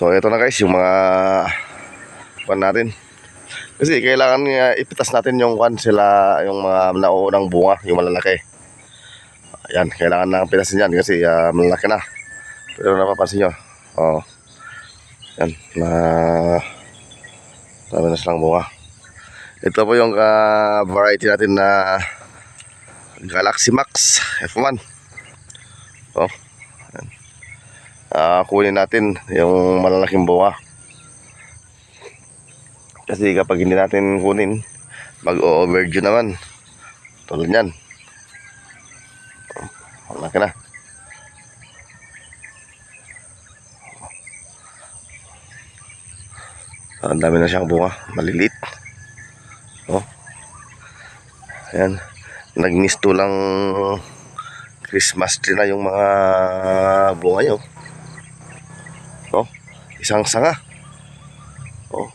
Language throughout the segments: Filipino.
So ito na guys yung mga kwan natin. Kasi kailangan uh, ipitas natin yung kwan sila yung mga nauunang bunga, yung malalaki. Ayan, kailangan na pitasin yan kasi uh, malalaki na. Pero napapansin nyo, oh, yan, na dami na silang bunga. Ito po yung uh, variety natin na Galaxy Max F1. Oh, ah kunin natin yung malalaking bunga. Kasi kapag hindi natin kunin, mag-overdue naman. Tulad yan. Oh, Malaki na. Ah, Ang dami na siyang bunga. Malilit. Oh. Ayan. Nagmisto lang Christmas tree na yung mga bunga niyo. Isang sanga. Oh.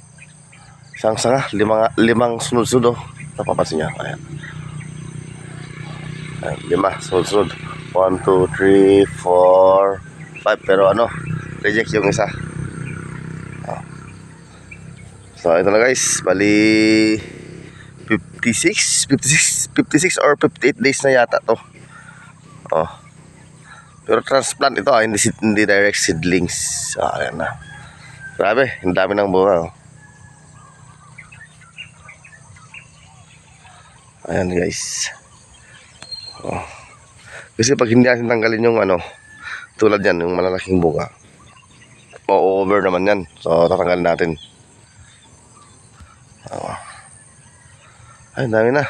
Isang sanga, limang limang sunod-sunod oh. Napapansin niya. Ayan. Ayan, lima sunod-sunod. 1 2 3 4 5 pero ano, reject yung isa. Oh. So ito na guys, bali 56, 56, 56 or 58 days na yata to. Oh. Pero transplant ito, ah, hindi, hindi direct seedlings. Ah, ayan na. Grabe, ang dami ng bunga. Oh. Ayan guys. Oh. Kasi pag hindi natin tanggalin yung ano, tulad yan, yung malalaking bunga. O-over naman yan. So, tatanggalin natin. Oh. Ay, dami na.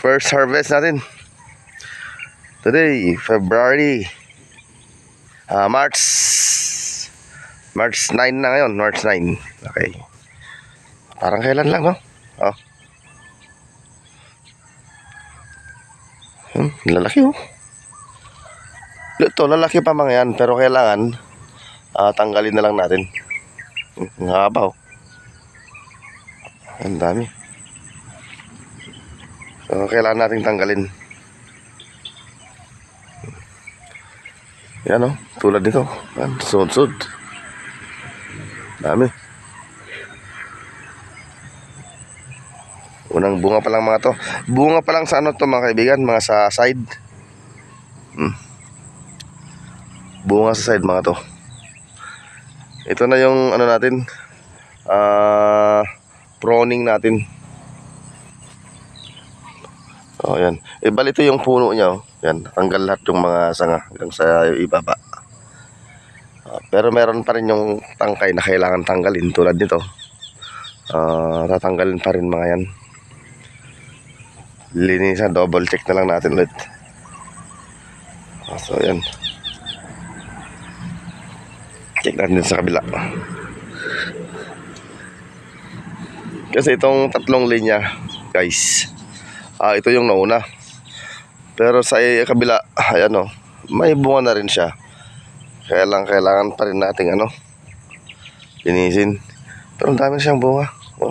First harvest natin. Today, February. Ah, March. March 9 na ngayon. March 9. Okay. Parang kailan lang, no? Oh. Hmm, lalaki, oh. Ito, lalaki pa mga yan. Pero kailangan, ah, tanggalin na lang natin. Hmm, Ang haba, oh. Ang dami. So, kailangan nating tanggalin. Yan o, tulad nito. Sud-sud. Dami. Unang bunga pa lang mga to. Bunga pa lang sa ano to mga kaibigan, mga sa side. Hmm. Bunga sa side mga to. Ito na yung ano natin. Ah, proning natin. Oh, yan. Eh, bali ito yung puno niya, oh. Yan, tanggal lahat yung mga sanga hanggang sa ibaba. Pero meron pa rin yung tangkay na kailangan tanggalin tulad nito. Ah, tatanggalin pa rin mga yan. Linisan, double check na lang natin ulit. Ah, so, yan. Check natin sa kabila. Kasi itong tatlong linya, guys, Ah, ito yung nauna. Pero sa kabila, ayan o, may bunga na rin siya. Kaya lang kailangan pa rin nating ano, linisin. Pero ang dami siyang bunga. Oh.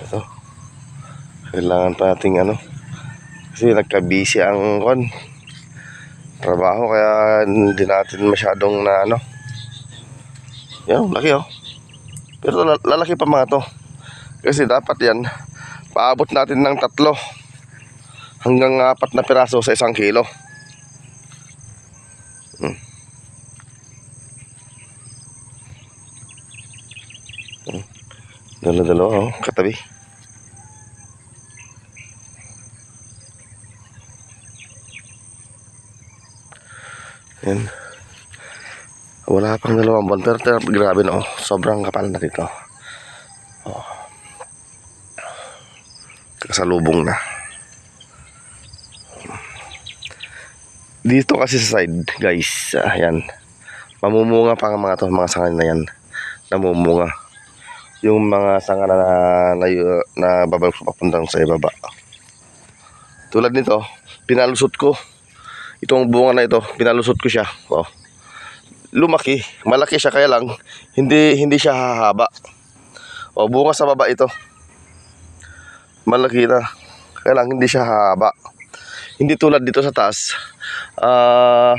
Ito. Kailangan pa nating ano, kasi nagka-busy ang kon trabaho kaya hindi natin masyadong na ano. Yan, laki oh. Pero lal- lalaki pa mga to. Kasi dapat yan, paabot natin ng tatlo hanggang apat na piraso sa isang kilo. Hmm. Hmm. Oh, katabi. Yan. Wala pang dalawang buwan pero, grabe no, sobrang kapal na dito. Oh. Kasalubong na. Dito kasi sa side, guys, ayan. Mamumunga pa ang mga to, mga sanga na yan. Namumunga. Yung mga sanga na na, na babalik papuntang sa ibaba. Tulad nito, pinalusot ko. Itong bunga na ito, pinalusot ko siya. Oh lumaki, malaki siya kaya lang hindi hindi siya hahaba. O bunga sa baba ito. Malaki na. Kaya lang hindi siya hahaba. Hindi tulad dito sa taas. Ah,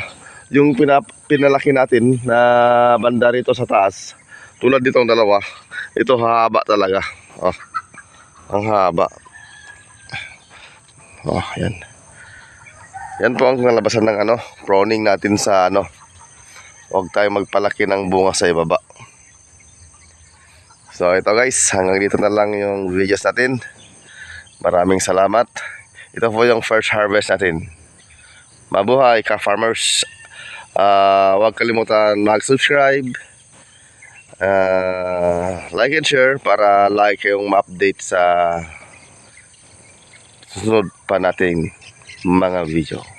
yung pinap pinalaki natin na banda rito sa taas. Tulad ditong dalawa. Ito haba talaga. Oh. Ang haba. Oh, yan. Yan po ang nalabasan ng ano, pruning natin sa ano. Huwag tayo magpalaki ng bunga sa ibaba. So ito guys, hanggang dito na lang yung videos natin. Maraming salamat. Ito po yung first harvest natin. Mabuhay ka farmers. Ah, huwag kalimutan mag-subscribe. Ah, like and share para like kayong ma-update sa susunod pa nating mga video.